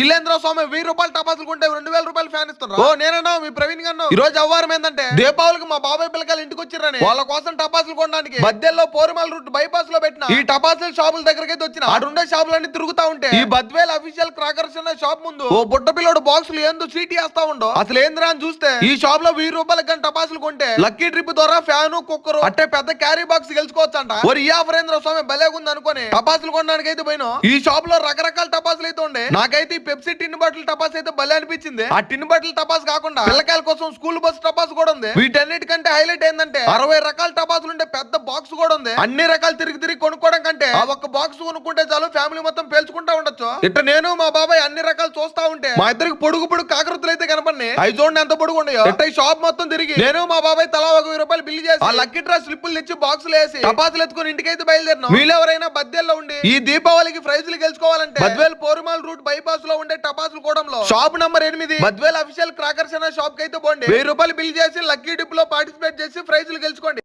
ఇల్లేంద్ర స్వామి వెయ్యి రూపాయలు టపాసులు కొంటే రెండు వేల రూపాయలు ఫ్యాన్ ఇస్తున్నారు? ఓ నేనన్నా మీ ప్రవీణ్ గారు ఈ రోజు అవ్వారం ఏంటంటే దీపావళికి మా బాబాయ్ పిల్లకాయలు ఇంటికి వచ్చిర్రని. వాళ్ళ కోసం టపాసులు కొనడానికి మధ్యలో పోరుమాల రూట్ బైపాస్లో పెట్టిన ఈ టపాసుల షాపుల దగ్గరికి అయితే వచ్చిన ఆడుండే షాపులన్నీ తిరుగుతా ఉంటే ఈ బద్వేల్ అఫీషియల్ క్రాకర్స్ అనే షాప్ ముందు ఓ బుట్ట పిల్లడు బాక్సులు ఏందో చీటీ వేస్తా ఉండో. అసలు ఏందిరా అని చూస్తే ఈ షాప్లో వెయ్యి రూపాయలకి కానీ టపాసులు కొంటే లక్కీ ట్రిప్ ద్వారా ఫ్యాను కుక్కరు అట్టే పెద్ద క్యారీ బాక్స్ గెలుచుకోవచ్చు అంట ఈ ఆఫర్ ఏంద్ర స్వామి? భలేగుంది అనుకోని టపాసులు కొనడానికి అయితే పోయినా ఈ షాప్లో రకరకాల టపాసులు అయితే ఉండే. నాకైతే పెప్సీ టిన్ బాటిల్ టపాస్ అయితే భలే అనిపించింది. ఆ టిన్ బాటిల్ టపాస్ కాకుండా పిల్లకాయల కోసం స్కూల్ బస్ టపాస్ కూడా ఉంది. వీటన్నిటికంటే హైలైట్ ఏంటంటే అరవై రకాల టపాసులు ఉండే పెద్ద బాక్స్ కూడా ఉంది. అన్ని రకాలు తిరిగి తిరిగి కొనుక్కోవడం కంటే ఆ ఒక్క బాక్స్ కొనుక్కుంటే చాలు ఫ్యామిలీ మొత్తం పేల్చుకుంటా ఉండొచ్చు. ఇట్ట నేను మా బాబాయ్ అన్ని రకాలు చూస్తా ఉంటే మా ఇద్దరికి పొడుగు పొడుగు కాకరతులు అయితే కనపడి అవి చూడండి ఎంత పొడుగు ఉన్నాయో. ఈ షాప్ మొత్తం తిరిగి నేను మా బాబాయ్ తలా ఒక వెయ్యి రూపాయలు బిల్ చేసి ఆ లక్కీ డ్రా స్లిప్పులు తెచ్చి బాక్సులు వేసి టపాసులు ఎత్తుకుని ఇంటికైతే బయలుదేరినాం. వీళ్ళు ఎవరైనా బద్దెల్లో ఉండి ఈ దీపావళికి ప్రైజులు గెలుచుకోవాలంటే బద్వేల్ పోరుమాల్ రూట్ బైపాస్ లో ఉండే టపాసులు కూడంలో. షాప్ నంబర్ ఎనిమిది. బద్వేల్ అఫీషియల్ క్రాకర్స్ అనే షాప్కి అయితే పోండి. వెయ్యి రూపాయలు బిల్ చేసి లక్కీ డిప్లో పార్టిసిపేట్ చేసి ప్రైజులు గెలుచుకోండి.